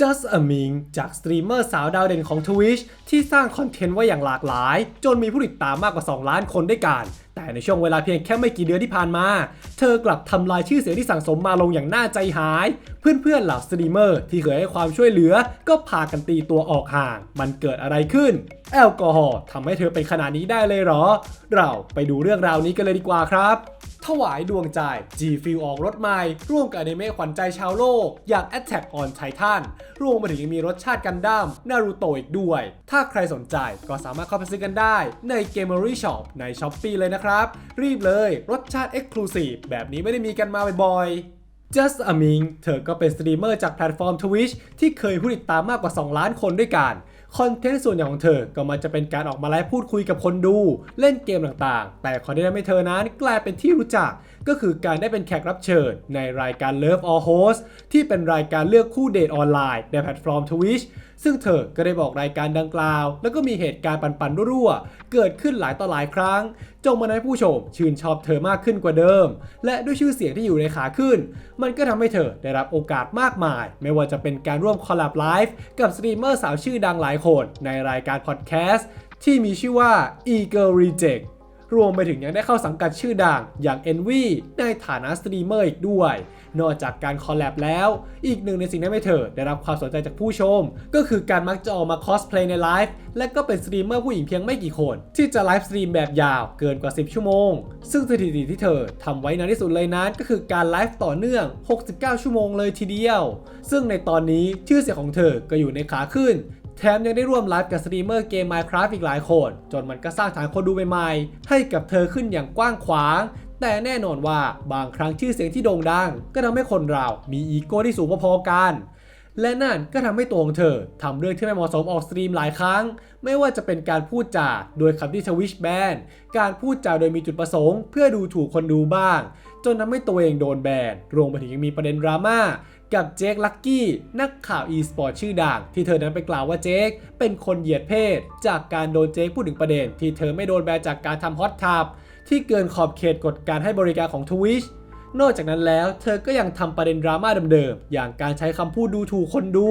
Just a Ming จากสตรีมเมอร์สาวดาวเด่นของ Twitch ที่สร้างคอนเทนต์ไว้อย่างหลากหลาย จนมีผู้ติดตามมากกว่า 2 ล้านคนด้วยกัน แต่ในช่วงเวลาเพียงแค่ไม่กี่เดือนที่ผ่านมา เธอกลับทำลายชื่อเสียงที่สั่งสมมาลงอย่างน่าใจหาย เพื่อนๆเหล่าสตรีมเมอร์ที่เคยให้ความช่วยเหลือ ก็พากันตีตัวออกห่าง มันเกิดอะไรขึ้น แอลกอฮอล์ทำให้เธอเป็นขนาดนี้ได้เลยเหรอ เราไปดูเรื่องราวนี้กันเลยดีกว่าครับ วายดวงใจ G f i l ออกรถใหม่ ร่วมกับอนิเมะขวัญใจชาวโลก อย่าง Attack on Titan รวมไปถึงยังมีรสชาติกันดั้มนารูโตะอีกด้วย ถ้าใครสนใจก็สามารถเข้าไปซื้อกันได้ ใน Gamery Shop ใน s h อ p e e เลยนะครับ รีบเลยรสชาติ Exclusive แบบนี้ไม่ได้มีกันมาบ่อย Just a Ming เธอก็เป็นสตรีมเมอร์จากแพลตฟอร์ม Twitch ที่เคยผู้ติดตามมากกว่า 2 ล้านคนด้วยกัน คอนเทนต์ส่วนใหญ่ของเธอก็มันจะเป็นการออกมาไลฟ์พูดคุยกับคนดู เล่นเกมต่างๆ แต่คอนเทนต์ที่ทำให้เธอนั้นกลายเป็นที่รู้จักก็คือการได้เป็นแขกรับเชิญในรายการ Love or Host ที่เป็นรายการเลือกคู่เดทออนไลน์ในแพลตฟอร์ม Twitch ซึ่งเธอก็ได้บอกรายการดังกล่าว แล้วก็มีเหตุการณ์ปันๆรั่วๆ เกิดขึ้นหลายต่อหลายครั้ง จงมาให้ผู้ชมชื่นชอบเธอมากขึ้นกว่าเดิม และด้วยชื่อเสียงที่อยู่ในขาขึ้น มันก็ทำให้เธอได้รับโอกาสมากมาย ไม่ว่าจะเป็นการร่วมคอลแลบไลฟ์กับสตรีมเมอร์สาวชื่อดังหลายคนในรายการพอดแคสต์ที่มีชื่อว่า Eagle Reject รวมไปถึงยังได้เข้าสังกัดชื่อดังอย่าง Envy ในฐานะสตรีมเมอร์อีกด้วย นอกจากการคอลแลบแล้ว อีกหนึ่งในสิ่งที่ทำให้เธอได้รับความสนใจจากผู้ชม ก็คือการมักจะออกมาคอสเพลย์ในไลฟ์และก็เป็นสตรีมเมอร์ผู้หญิงเพียงไม่กี่คน ที่จะไลฟ์สตรีมแบบยาวเกินกว่า 10 ชั่วโมง ซึ่งสถิติที่เธอทำไว้นานที่สุดเลยนั้น ก็คือการไลฟ์ต่อเนื่อง 69 ชั่วโมงเลยทีเดียว ซึ่งในตอนนี้ชื่อเสียงของเธอก็อยู่ในขาขึ้น แถมยังได้ร่วมไลฟ์กับสตรีมเมอร์เกม Minecraft อีกหลายคน จนมันก็สร้างฐานคนดูใหม่ๆ ให้กับเธอขึ้นอย่างกว้างขวาง แต่แน่นอนว่าบางครั้งชื่อเสียงที่โด่งดัง ก็ทำให้คนเรามีอีโก้ที่สูงพอๆกัน และนั่นก็ทำให้ตัวของเธอทำเรื่องที่ไม่เหมาะสมออกสตรีมหลายครั้ง ไม่ว่าจะเป็นการพูดจาโดยคำที่ทวิชแบนการพูดจาโดยมีจุดประสงค์ เพื่อดูถูกคนดูบ้างจนทำให้ตัวเองโดนแบนรวมไปถึงยังมีประเด็นดราม่า กับเจคลักกี้นักข่าว e-sport ชื่อดังที่เธอนั้นไปกล่าวว่าเจคเป็นคนเหยียดเพศ จากการโดนเจคพูดถึงประเด็น ที่เธอไม่โดนแบนจากการทำฮอตทับที่เกินขอบเขตกฎการให้บริการของ Twitch นอกจากนั้นแล้วเธอก็ยังทำประเด็นดราม่าเดิมๆ อย่างการใช้คำพูดดูถูกคนดู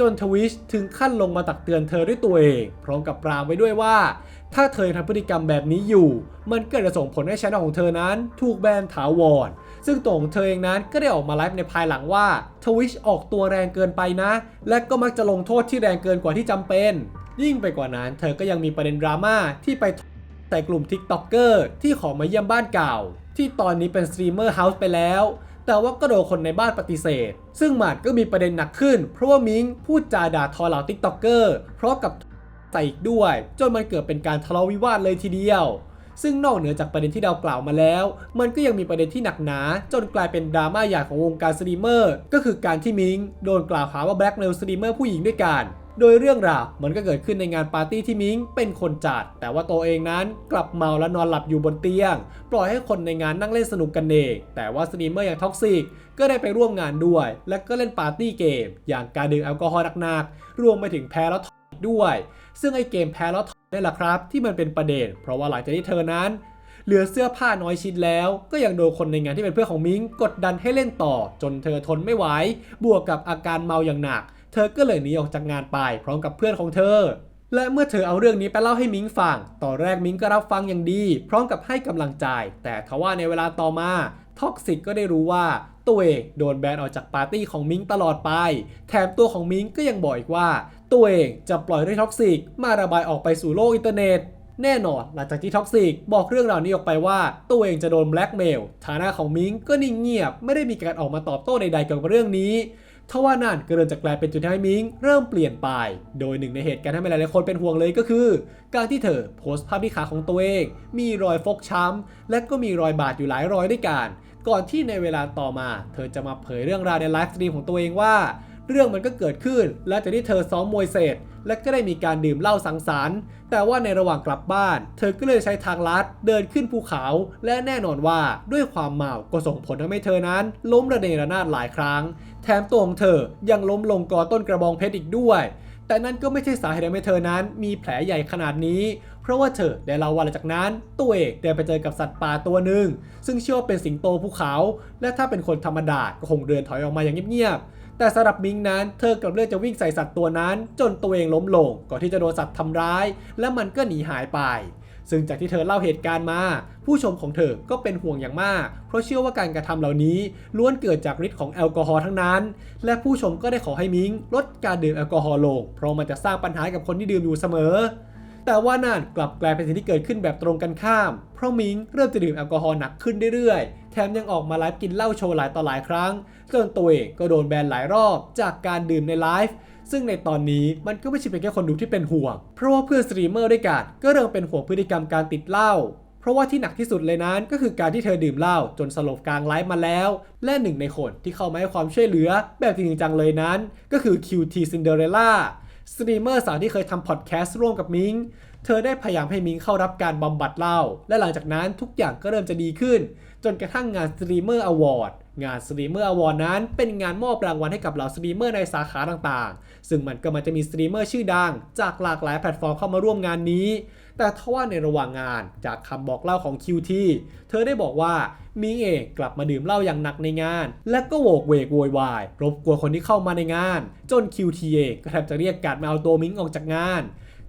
จนทวิชถึงขั้นลงมาตักเตือนเธอด้วยตัวเอง พร้อมกับปรามไว้ด้วยว่า ถ้าเธอทำพฤติกรรมแบบนี้อยู่ มันก็จะส่งผลให้ช่องของเธอนั้น ถูกแบนถาวร ซึ่งตัวของเธอเองนั้นก็ได้ออกมาไลฟ์ในภายหลังว่าทวิชออกตัวแรงเกินไปนะ และก็มักจะลงโทษที่แรงเกินกว่าที่จำเป็น ยิ่งไปกว่านั้น เธอก็ยังมีประเด็นดราม่าที่ไปแต่กลุ่ม TikToker ที่ขอมาเยี่ยมบ้านเก่า ที่ตอนนี้เป็นสตรีมเมอร์เฮาส์ไปแล้วแต่ว่าก็โดนคนในบ้านปฏิเสธ ซึ่งหมัดก็มีประเด็นหนักขึ้น เพราะว่ามิงพูดจาด่าทอเหล่า TikToker เพราะกับใส่อีกด้วย จนมันเกิดเป็นการทะเลาะวิวาทเลยทีเดียว ซึ่งนอกเหนือจากประเด็นที่เรากล่าวมาแล้ว มันก็ยังมีประเด็นที่หนักหนา จนกลายเป็นดราม่าใหญ่ของวงการสตรีมเมอร์ ก็คือการที่มิงโดนกล่าวหาว่าแบล็กเมลสตรีมเมอร์ผู้หญิงด้วยกันโดยเรื่องราวมันก็เกิดขึ้นในงานปาร์ตี้ที่มิงเป็นคนจัด แต่ว่าตัวเองนั้นกลับเมาและนอนหลับอยู่บนเตียง ปล่อยให้คนในงานนั่งเล่นสนุกกันเองแต่ว่าสตรีมเมอร์อย่างท็อกซิกก็ได้ไปร่วมงานด้วย และก็เล่นปาร์ตี้เกม อย่างการดื่มแอลกอฮอล์หนักๆรวมไปถึงแพ้แล้วถอยอีกด้วย ซึ่งไอเกมแพ้แล้วถอยนี่แหละครับ ที่มันเป็นประเด็น เพราะว่าหลังจากที่เธอนั้น เหลือเสื้อผ้าน้อยชิ้นแล้ว ก็ยังโดนคนในงานที่เป็นเพื่อนของมิงกดดันให้เล่นต่อ จนเธอทนไม่ไหวบวกกับอาการเมาอย่างหนัก เธอก็เลยหนีออกจากงานไป พร้อมกับเพื่อนของเธอและเมื่อเธอเอาเรื่องนี้ไปเล่าให้มิงฟัง ตอนแรกมิงก็รับฟังอย่างดี พร้อมกับให้กำลังใจ แต่ทว่าในเวลาต่อมาท็อกซิกก็ได้รู้ว่า ตัวเองโดนแบนออกจากปาร์ตี้ของมิงตลอดไป แถมตัวของมิงก็ยังบอกอีกว่า ตัวเองจะปล่อยเรื่องท็อกซิกมาระบายออกไปสู่โลกอินเทอร์เน็ตแน่นอนหลังจากที่ท็อกซิกบอกเรื่องราวนี้ออกไปว่า ตัวเองจะโดนแบล็กเมลฐานะของมิงก็นิ่งเงียบ ไม่ได้มีการออกมาตอบโต้ใดๆเกี่ยวกับเรื่องนี้ทว่านั่นก็เริ่มจะกลายเป็นจุดที่ให้มิงเริ่มเปลี่ยนไป โดยหนึ่งในเหตุการณ์ที่หลายๆคนเป็นห่วงเลยก็คือ การที่เธอโพสต์ภาพที่ขาของตัวเอง มีรอยฟกช้ำ และก็มีรอยบาดอยู่หลายรอยด้วยกัน ก่อนที่ในเวลาต่อมา เธอจะมาเผยเรื่องราวในไลฟ์สตรีมของตัวเองว่า เรื่องมันก็เกิดขึ้น และจากที่เธอซ้อมมวยเสร็จ และก็ได้มีการดื่มเหล้าสังสรรค์ แต่ว่าในระหว่างกลับบ้าน เธอก็เลยใช้ทางลัดเดินขึ้นภูเขา และแน่นอนว่าด้วยความเมาก็ส่งผลทำให้เธอนั้น ล้มระเนระนาดหลายครั้ง แถมตัวของเธอยังล้มลงกอต้นกระบองเพชรอีกด้วยแต่นั่นก็ไม่ใช่สาเหตุทำให้เธอนั้น มีแผลใหญ่ขนาดนี้ เพราะว่าเธอได้เล่าว่าหลังจากนั้นตัวเอกได้ไปเจอกับสัตว์ป่าตัวหนึ่งซึ่งเชื่อว่าเป็นสิงโตภูเขา และถ้าเป็นคนธรรมดาก็คงเดินถอยออกมาอย่างเงียบๆแต่สำหรับมิงนั้นเธอกลับเลือกจะวิ่งใส่สัตว์ตัวนั้น จนตัวเองล้มลงก่อนที่จะโดนสัตว์ทำร้าย และมันก็หนีหายไปซึ่งจากที่เธอเล่าเหตุการณ์มา ผู้ชมของเธอก็เป็นห่วงอย่างมาก เพราะเชื่อว่าการกระทำเหล่านี้ล้วนเกิดจากฤทธิ์ของแอลกอฮอล์ทั้งนั้น และผู้ชมก็ได้ขอให้มิงลดการดื่มแอลกอฮอล์ลง เพราะมันจะสร้างปัญหากับคนที่ดื่มอยู่เสมอ แต่ว่านั่นกลับกลายเป็นสิ่งที่เกิดขึ้นแบบตรงกันข้าม เพราะมิงเริ่มจะดื่มแอลกอฮอล์หนักขึ้นเรื่อยๆ แถมยังออกมาไลฟ์กินเหล้าโชว์หลายต่อหลายครั้งจนตัวเองก็โดนแบนหลายรอบจากการดื่มในไลฟ์ซึ่งในตอนนี้มันก็ไม่ใช่เป็นแค่คนดูที่เป็นห่วง เพราะว่าเพื่อนสตรีมเมอร์ด้วยกันก็เริ่มเป็นห่วงพฤติกรรมการติดเหล้าเพราะว่าที่หนักที่สุดเลยนั้นก็คือการที่เธอดื่มเหล้าจนสลบกลางไลฟ์มาแล้ว และหนึ่งในคนที่เข้ามาให้ความช่วยเหลือแบบจริงจังเลยนั้น ก็คือ QT Cinderella สตรีมเมอร์สาวที่เคยทำพอดแคสต์ร่วมกับมิง เธอได้พยายามให้มิงเข้ารับการบำบัดเหล้า และหลังจากนั้นทุกอย่างก็เริ่มจะดีขึ้น จนกระทั่งงานสตรีมเมอร์อวอร์ด งานสตรีมเมอร์อวอร์ดนั้น เป็นงานมอบรางวัลให้กับเหล่าสตรีมเมอร์ในสาขาต่างๆ ซึ่งมันก็มันจะมีสตรีมเมอร์ชื่อดัง จากหลากหลายแพลตฟอร์มเข้ามาร่วมงานนี้แต่ทว่าในระหว่างงานจากคำบอกเล่าของคิวที่เธอได้บอกว่ามิงเอกกลับมาดื่มเหล้าอย่างหนักในงาน และก็โวกเวกโวยวาย รบกวนคนที่เข้ามาในงาน จนคิวทีเองก็แทบจะเรียกการดมาเอาตัวมิงออกจากงาน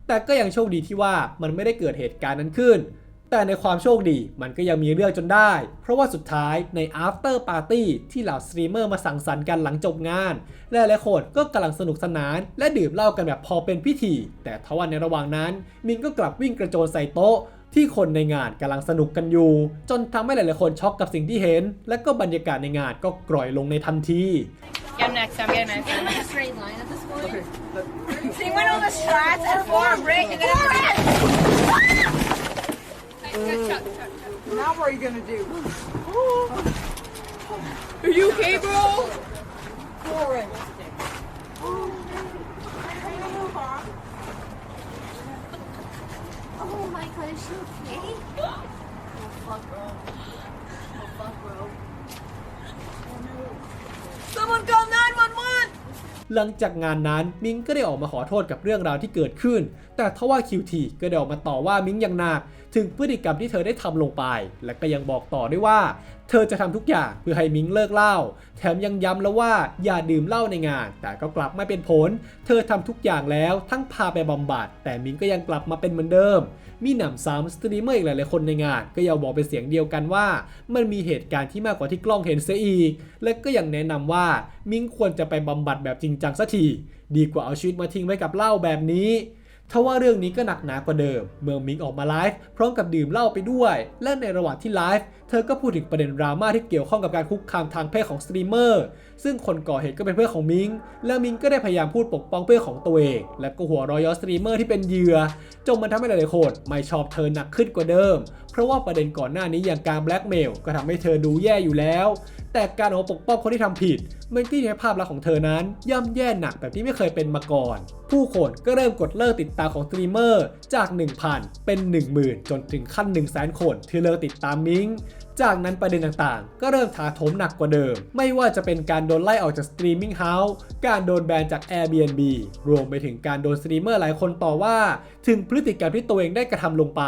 แต่ก็ยังโชคดีที่ว่ามันไม่ได้เกิดเหตุการณ์นั้นขึ้น แต่ในความโชคดีมันก็ยังมีเรื่องจนได้ เพราะว่าสุดท้ายใน after party ที่เหล่าสตรีมเมอร์มาสังสรรค์กันหลังจบงานและหลายๆคนก็กำลังสนุกสนาน และดื่มเหล้ากันแบบพอเป็นพิธี แต่ทว่าในระหว่างนั้น มินก็กลับวิ่งกระโจนใส่โต๊ะที่คนในงานกำลังสนุกกันอยู่ จนทำให้หลาย ๆ คนช็อกกับสิ่งที่เห็น และก็บรรยากาศในงานก็กร่อยลงในทันที Get him next time, get him next time. a straight line at this point. So you went on the strats and form, right? You're gonna Now are you gonna do? Are you okay, bro? Forward. Oh my god, is she okay? Oh fuck, bro. Oh fuck, bro. Someone call 911! หลังจากงานนั้นมิงก็ได้ออกมาขอโทษกับเรื่องราวที่เกิดขึ้น แต่ทว่า QT ก็ได้ออกมาต่อว่ามิงอย่างหนัก ถึงพฤติกรรมที่เธอได้ทำลงไป และก็ยังบอกต่อด้วยว่า เธอจะทำทุกอย่างเพื่อให้มิงเลิกเหล้าแถมยังย้ำแล้วว่าอย่าดื่มเหล้าในงาน แต่ก็กลับไม่เป็นผล เธอทำทุกอย่างแล้วทั้งพาไปบำบัด แต่มิงก็ยังกลับมาเป็นเหมือนเดิม มีหนำซ้ำสตรีมเมอร์อีกหลายๆคนในงาน ก็ยังบอกเป็นเสียงเดียวกันว่า มันมีเหตุการณ์ที่มากกว่าที่กล้องเห็นเสียอีก และก็ยังแนะนำว่ามิงควรจะไปบำบัดแบบจริงจังสักทีดีกว่าเอาชีวิตมาทิ้งไว้กับเหล้าแบบนี้ ทว่าเรื่องนี้ก็หนักหนากว่าเดิม เมืองมิงออกมาไลฟ์พร้อมกับดื่มเหล้าไปด้วย และในระหว่างที่ไลฟ์เธอก็พูดถึงประเด็นดราม่าที่เกี่ยวข้องกับการคุกคามทางเพศของสตรีมเมอร์ ซึ่งคนก่อเหตุก็เป็นเพื่อนของมิง และมิงก็ได้พยายามพูดปกป้องเพื่อนของตัวเอง และก็หัวรอยอสตรีมเมอร์ที่เป็นเหยื่อจนมันทำให้หลายๆคนไม่ชอบเธอหนักขึ้นกว่าเดิมเพราะว่าประเด็นก่อนหน้านี้อย่างการแบล็กเมลก็ทำให้เธอดูแย่อยู่แล้ว แต่การออกปกป้องคนที่ทำผิดมันก็ทำให้ภาพลักษณ์ของเธอนั้น ย่ำแย่หนักแบบที่ไม่เคยเป็นมาก่อน ผู้คนก็เริ่มกดเลิกติดตามของสตรีมเมอร์จาก 1,000 เป็น 10,000 จนถึงขั้น 1 0 0 0 0 0 คนที่เลิกติดตามมิงจากนั้นประเด็นต่างๆ ก็เริ่มถาโถมหนักกว่าเดิม ไม่ว่าจะเป็นการโดนไล่ออกจากสตรีมมิ่งเฮาส์การโดนแบนจาก Airbnb รวมไปถึงการโดนสตรีมเมอร์หลายคนต่อว่า ถึงพฤติกรรมที่ตัวเองได้กระทำลงไป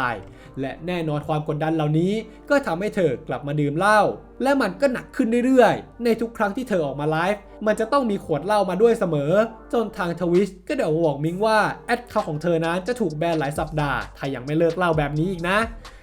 และแน่นอนความกดดันเหล่านี้ ก็ทำให้เธอกลับมาดื่มเหล้าและมันก็หนักขึ้นเรื่อยๆ ในทุกครั้งที่เธอออกมาไลฟ์มันจะต้องมีขวดเหล้ามาด้วยเสมอ จนทางทวิชก็เดี๋ยวบอกมิงว่าแอดเขาของเธอนั้นจะถูกแบนหลายสัปดาห์ถ้ายังไม่เลิกเหล้าแบบนี้อีกนะ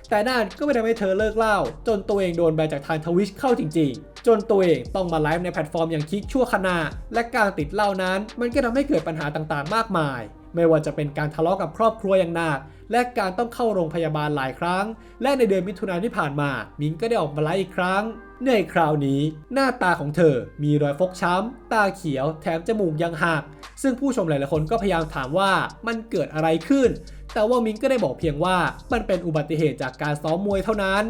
แต่นั่นก็ไม่ทำให้เธอเลิกเหล้าจนตัวเองโดนแบนจากทางทวิชเข้าจริงๆ จนตัวเองต้องมาไลฟ์ในแพลตฟอร์มอย่างคิกชั่วขณะ และการติดเหล้านั้น มันก็ทำให้เกิดปัญหาต่างๆ มากมาย ไม่ว่าจะเป็นการทะเลาะกับครอบครัวอย่างหนักและการต้องเข้าโรงพยาบาลหลายครั้ง และในเดือนมิถุนายนที่ผ่านมา มิงก็ได้ออกมาไลฟ์อีกครั้ง ในคราวนี้ หน้าตาของเธอมีรอยฟกช้ำ ตาเขียว แถมจมูกยังหัก ซึ่งผู้ชมหลายๆคนก็พยายามถามว่ามันเกิดอะไรขึ้น แต่ว่ามิงก็ได้บอกเพียงว่ามันเป็นอุบัติเหตุจากการซ้อมมวยเท่านั้น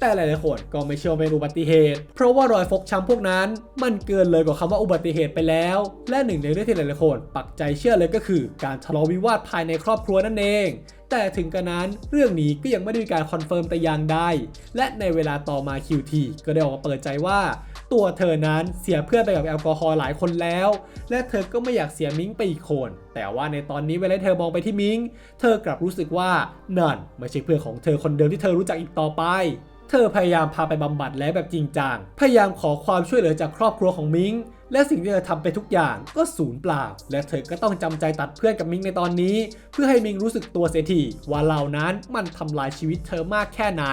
แต่หลายๆคนก็ไม่เชื่อเป็นอุบัติเหตุ เพราะว่ารอยฟกช้ำพวกนั้น มันเกินเลยกว่าคำว่าอุบัติเหตุไปแล้ว และหนึ่งในเรื่องที่หลายๆคนปักใจเชื่อเลยก็คือ การทะเลาะวิวาทภายในครอบครัวนั่นเองแต่ถึงกระนั้นเรื่องนี้ก็ยังไม่ได้มีการคอนเฟิร์มแต่อย่างใดและในเวลาต่อมา QT ก็ได้ออกมาเปิดใจว่า ตัวเธอนั้นเสียเพื่อนไปกับแอลกอฮอล์หลายคนแล้ว และเธอก็ไม่อยากเสียมิงไปอีกคน แต่ว่าในตอนนี้เวลาเธอมองไปที่มิงเธอกลับรู้สึกว่านั่นไม่ใช่เพื่อนของเธอคนเดิมที่เธอรู้จักอีกต่อไป เธอพยายามพาไปบำบัดแล้วแบบจริงจัง พยายามขอความช่วยเหลือจากครอบครัวของมิง และสิ่งที่เธอทำไปทุกอย่างก็สูญเปล่า และเธอก็ต้องจำใจตัดเพื่อนกับมิงในตอนนี้ เพื่อให้มิงรู้สึกตัวเสียทีว่าเหล่านั้นมันทำลายชีวิตเธอมากแค่ไหน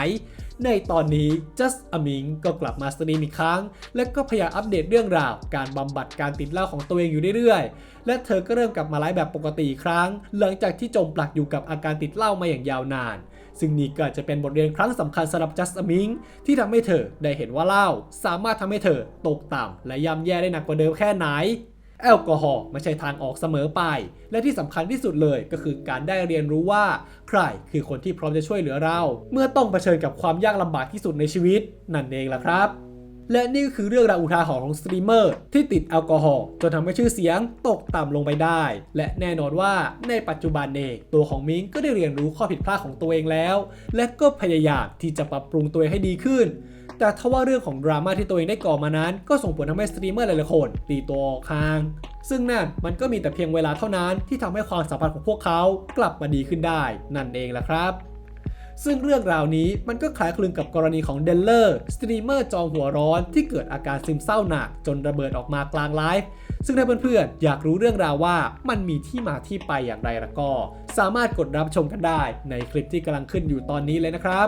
ในตอนนี้ just a ming ก็กลับมาสตรีมอีกครั้ง และก็พยายามอัปเดตเรื่องราว การบำบัดการติดเหล้าของตัวเองอยู่เรื่อยๆ และเธอก็เริ่มกลับมาไลฟ์แบบปกติอีกครั้ง หลังจากที่จมปลักอยู่กับอาการติดเหล้ามาอย่างยาวนาน ซึ่งนี่ก็จะเป็นบทเรียนครั้งสำคัญสำหรับจัสมิงที่ทำให้เธอได้เห็นว่าเหล้าสามารถทำให้เธอตกต่ำและย่ำแย่ได้หนักกว่าเดิมแค่ไหนแอลกอฮอล์ไม่ใช่ทางออกเสมอไป และที่สำคัญที่สุดเลยก็คือการได้เรียนรู้ว่า ใครคือคนที่พร้อมจะช่วยเหลือเรา เมื่อต้องเผชิญกับความยากลำบากที่สุดในชีวิต นั่นเองล่ะครับ และนี่ก็คือเรื่องราวอุทาหรณ์ของสตรีมเมอร์ที่ติดแอลกอฮอล์จนทำให้ชื่อเสียงตกต่ำลงไปได้ และแน่นอนว่าในปัจจุบันเองตัวของมิงก็ได้เรียนรู้ข้อผิดพลาดของตัวเองแล้ว และก็พยายามที่จะปรับปรุงตัวเองให้ดีขึ้น แต่ทว่าเรื่องของดราม่าที่ตัวเองได้ก่อมานั้น ก็ส่งผลทำให้สตรีมเมอร์หลายๆคนตีตัวออกห่างซึ่งนั่นมันก็มีแต่เพียงเวลาเท่านั้นที่ทำให้ความสัมพันธ์ของพวกเขากลับมาดีขึ้นได้ นั่นเองล่ะครับ ซึ่งเรื่องราวนี้มันก็คล้ายคลึงกับกรณีของเดลเลอร์สตรีมเมอร์จอมหัวร้อนที่เกิดอาการซึมเศร้าหนักจนระเบิดออกมากลางไลฟ์ซึ่งถ้าเพื่อนๆอยากรู้เรื่องราวว่ามันมีที่มาที่ไปอย่างไรละก็ สามารถกดรับชมกันได้ในคลิปที่กำลังขึ้นอยู่ตอนนี้เลยนะครับ